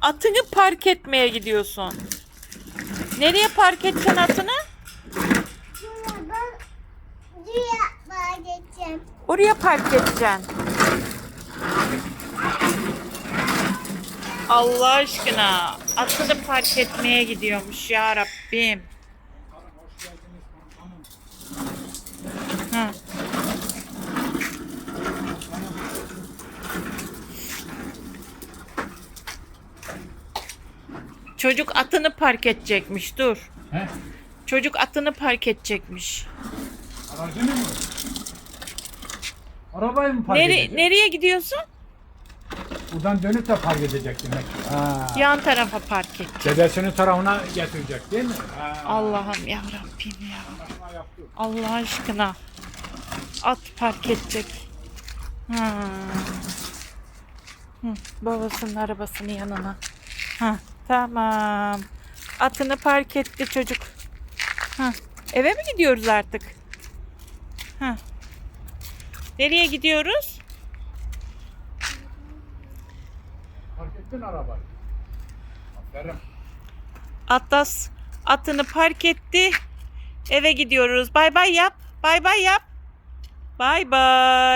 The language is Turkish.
atını park etmeye gidiyorsun. Nereye park edeceksin atını? Şuradan Dünya geçeceğim. Oraya park edeceksin. Allah aşkına atını park etmeye gidiyormuş ya Rabbim. Ha. Çocuk atını park edecekmiş dur. He? Çocuk atını park edecekmiş. Aracını mı? Arabayı mı park Nere- edecek? nereye gidiyorsun? Buradan dönüp de park edecek demek ki. Ha. Yan tarafa park et. Dedesinin tarafına getirecek değil mi? Ha. Allah'ım ya Rabbim ya. Allah aşkına. At park edecek. Ha. Hı, babasının arabasının yanına. Ha, tamam. Atını park etti çocuk. Ha, eve mi gidiyoruz artık? Ha. Nereye gidiyoruz? Park ettin arabayı. Aferin. Atlas atını park etti. Eve gidiyoruz. Bay bay yap. Bay bay yap. Bay bay.